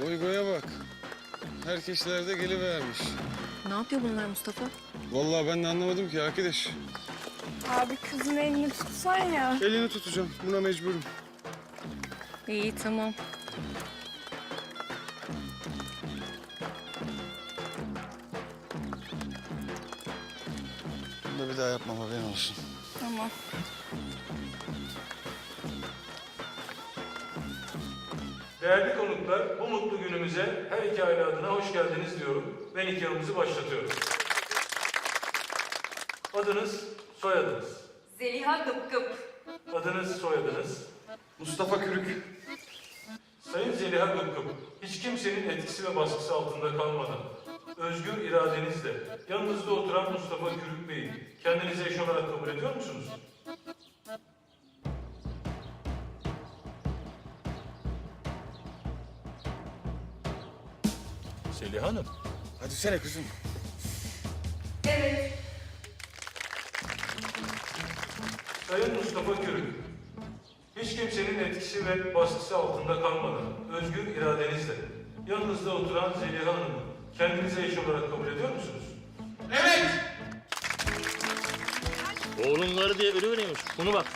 Boy boya bak. Herkeslerde gelivermiş. Ne yapıyor bunlar Mustafa? Vallahi ben de anlamadım ki arkadaş. Abi kızın elini tutsan ya. Elini tutacağım. Buna mecburum. İyi tamam. Bunu da bir daha yapmam haberin olsun. Tamam. Değerli konuklar, bu mutlu günümüze her iki aile adına hoş geldiniz diyorum ve nikahımızı başlatıyorum. Adınız, soyadınız. Zeliha Gıp Gıp. Adınız, soyadınız. Mustafa Kürük. Sayın Zeliha Gıp Gıp, hiç kimsenin etkisi ve baskısı altında kalmadan, özgür iradenizle yanınızda oturan Mustafa Kürük Bey'i kendinize eş olarak kabul ediyor musunuz? Zeliha Hanım. Hadi sene kızım. Evet. Sayın Mustafa Kürük, hiç kimsenin etkisi ve baskısı altında kalmadan, özgür iradenizle yanınızda oturan Zeliha Hanım'ı kendinize eş olarak kabul ediyor musunuz? Oğlumları diye ölüveriyormuş. Bunu bak.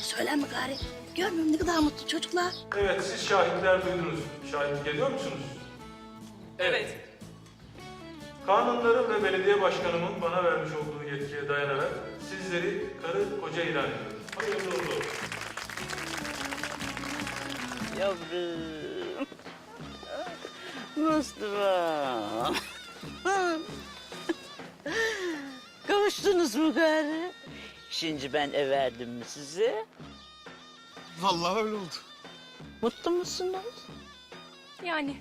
Söylenme gari. Görmüyor musun ne kadar mutlu çocuklar? Evet, siz şahitler duydunuz. Şahitlik ediyor musunuz? Evet. Kanunların ve belediye başkanımın bana vermiş olduğu yetkiye dayanarak sizleri karı koca ilan ediyorum. Hayırlı uğurlu olsun. Yavrum. Mustafa. Kavuştunuz mu gari? Şimdi ben ev verdim mi size? Vallahi öyle oldu. Mutlu musunuz? Yani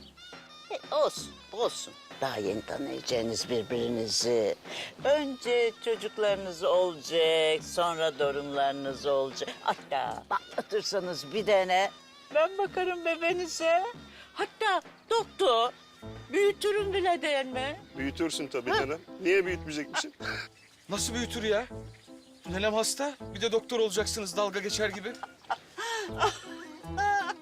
E, olsun, olsun. Daha yeni tanıyacağınız birbirinizi. Önce çocuklarınız olacak, sonra torunlarınız olacak. Hatta patlatırsanız bir tane ben bakarım bebeğinize. Hatta doktor büyütürüm bile değil mi? Büyütürsün tabii nenem. Niye büyütmeyecekmişim? Nasıl büyütür ya? Nenem hasta. Bir de doktor olacaksınız dalga geçer gibi.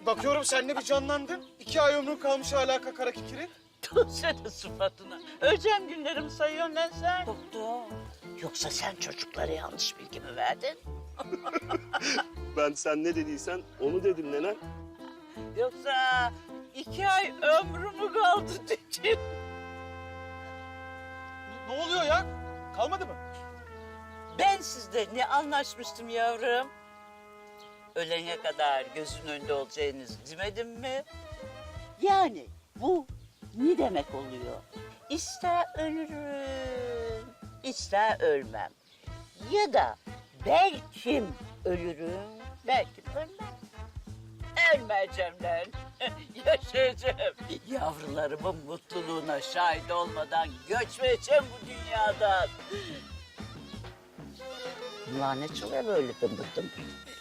Bakıyorum sen de bir canlandın. İki ay ömrün kalmış hala kakara kikiri. Tutsene sıfatına. Öleceğim günlerimi sayıyorsun lan sen. Doktor. Yoksa sen çocuklara yanlış bilgi mi verdin? Ben sen ne dediysen onu dedim nenem. Yoksa iki ay ömrümü kaldı dedin. Ne oluyor ya? Kalmadı mı? Ben sizde ne anlaşmıştım yavrum? Ölene kadar gözün önünde olacağınız demedim mi? Yani bu ne demek oluyor? İster ölürüm, ister ölmem. Ya da belki ölürüm, belki ölmem. Ölmeyeceğim lan. Yaşayacağım. Yavrularımın mutluluğuna şahit olmadan göçmeyeceğim bu dünyadan. Ne çalıyor böyle dımbır dımbır?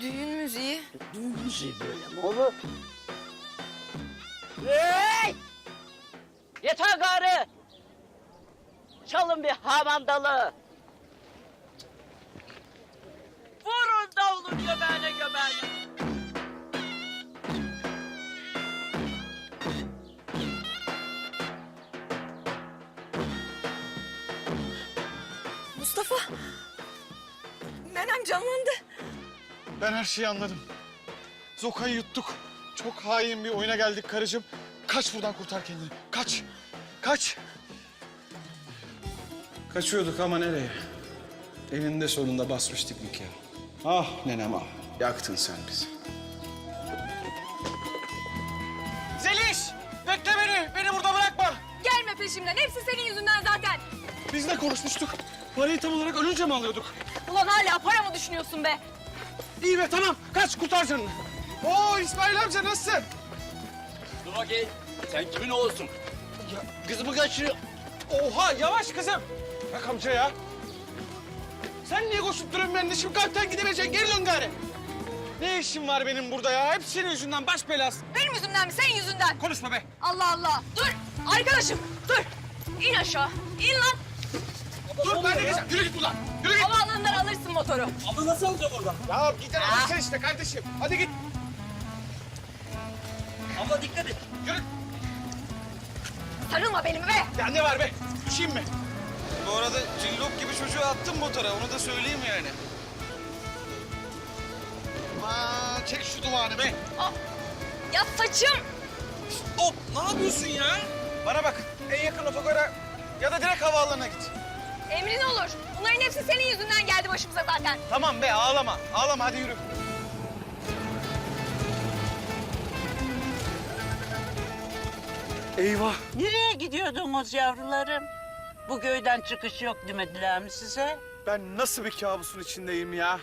Düğün müziği. Düğün müziği böyle mi olur? Hey! Yeter gari! Çalın bir hamandalı. Vurun davulun göbeğine göbeğine. Mustafa. Nenem canlandı. Ben her şeyi anladım. Zoka'yı yuttuk. Çok hain bir oyuna geldik karıcığım. Kaç buradan kurtar kendini. Kaç. Kaç. Kaçıyorduk ama nereye? Eninde sonunda basmıştık nikahı. Ah nenem ah. Yaktın sen bizi. Zeliş! Bekle beni. Beni burada bırakma. Gelme peşimden. Hepsi senin yüzünden zaten. Biz ne konuşmuştuk? Parayı tam olarak ölünce mi alıyorduk? Ulan hala para mı düşünüyorsun be? İyi be tamam. Kaç kurtar canını. Oo İsmail amca nasılsın? Dur bakayım. Sen kimin oğlusun? Kızımı kaçırıyor. Oha yavaş kızım. Bak amca ya. Sen niye koşup duruyorsun benimle? Şimdi kalpten gidemeyeceksin. Geri dön gari. Ne işim var benim burada ya? Hep senin yüzünden baş belası. Benim yüzümden mi? Senin yüzünden. Konuşma be. Allah Allah. Dur. Arkadaşım dur. İn aşağı. İn lan. Dur ben de geçeceğim. Yürü git buradan. Yürü git. Havaalanından alırsın motoru. Ama nasıl alacağım oradan? Ya gider alırsan işte kardeşim. Hadi git. Ama Abla dikkat et. Yürü. Sarılma benim be. Ya ne var be? Düşeyim mi? Bu arada cillop gibi çocuğu attım motora. Onu da söyleyeyim yani. Aman çek şu dumanı be. Ya saçım. Hop ne yapıyorsun ya? Bana bak en yakın otogara ya da direkt havaalanına git. Emrin olur. Bunların hepsi senin yüzünden geldi başımıza zaten. Tamam be ağlama. Ağlama hadi yürü. Eyvah. Nereye gidiyordunuz yavrularım? Bu köyden çıkış yok demediler mi size? Ben nasıl bir kabusun içindeyim ya?